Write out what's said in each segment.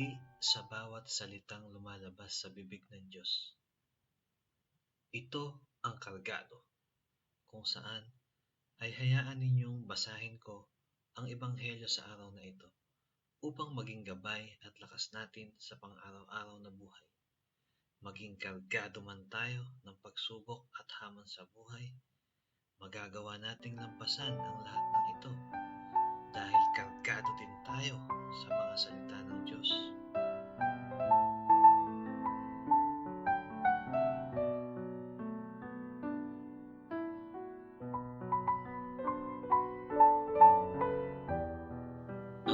kundi sa bawat salitang lumalabas sa bibig ng Diyos. Ito ang kargado, kung saan ay hayaan ninyong basahin ko ang Ebanghelyo sa araw na ito upang maging gabay at lakas natin sa pang-araw-araw na buhay. Maging kargado man tayo ng pagsubok at hamon sa buhay, magagawa nating lampasan ang lahat ng ito dahil kargado din tayo sa mga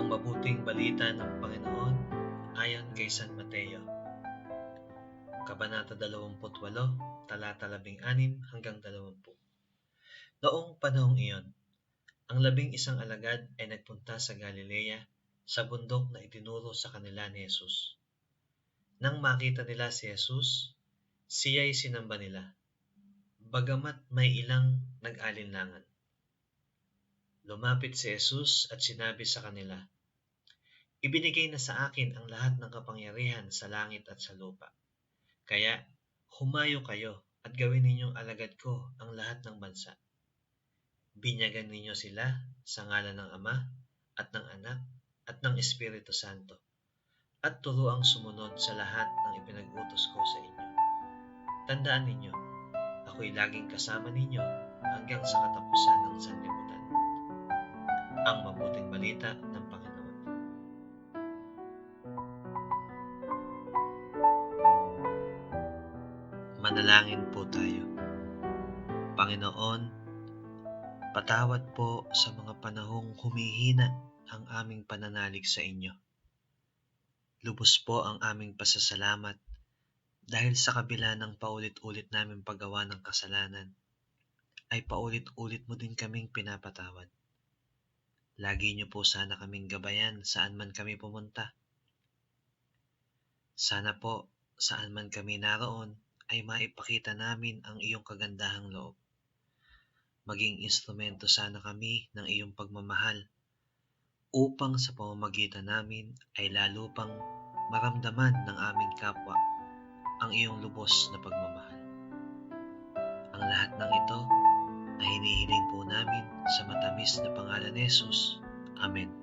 Ang mabuting balita ng Panginoon ayon kay San Mateo. Kabanata 28, talata 16 hanggang 20. Noong panahong iyon, ang labing isang alagad ay nagpunta sa Galilea sa bundok na itinuro sa kanila ni Jesus. Nang makita nila si Jesus, siya'y sinamba nila, bagamat may ilang nag-alinlangan. Lumapit si Jesus at sinabi sa kanila, Ibinigay na sa akin ang lahat ng kapangyarihan sa langit at sa lupa. Kaya humayo kayo at gawin ninyong alagad ko ang lahat ng bansa. Binyagan ninyo sila sa ngalan ng Ama at ng Anak at ng Espiritu Santo at turuang sumunod sa lahat ng ipinag-utos ko sa inyo. Tandaan ninyo, ako'y laging kasama ninyo hanggang sa katapusan ng sanlibutan. Ang mabuting balita ng Manalangin po tayo. Panginoon, patawad po sa mga panahong humihina ang aming pananalig sa inyo. Lubos po ang aming pasasalamat dahil sa kabila ng paulit-ulit naming paggawa ng kasalanan, ay paulit-ulit mo din kaming pinapatawad. Lagi niyo po sana kaming gabayan saan man kami pumunta. Sana po saan man kami naroon ay maipakita namin ang iyong kagandahang loob. Maging instrumento sana kami ng iyong pagmamahal upang sa pamamagitan namin ay lalo pang maramdaman ng aming kapwa ang iyong lubos na pagmamahal. Ang lahat ng ito ay hinihiling po namin sa matamis na pangalan ni Jesus. Amen.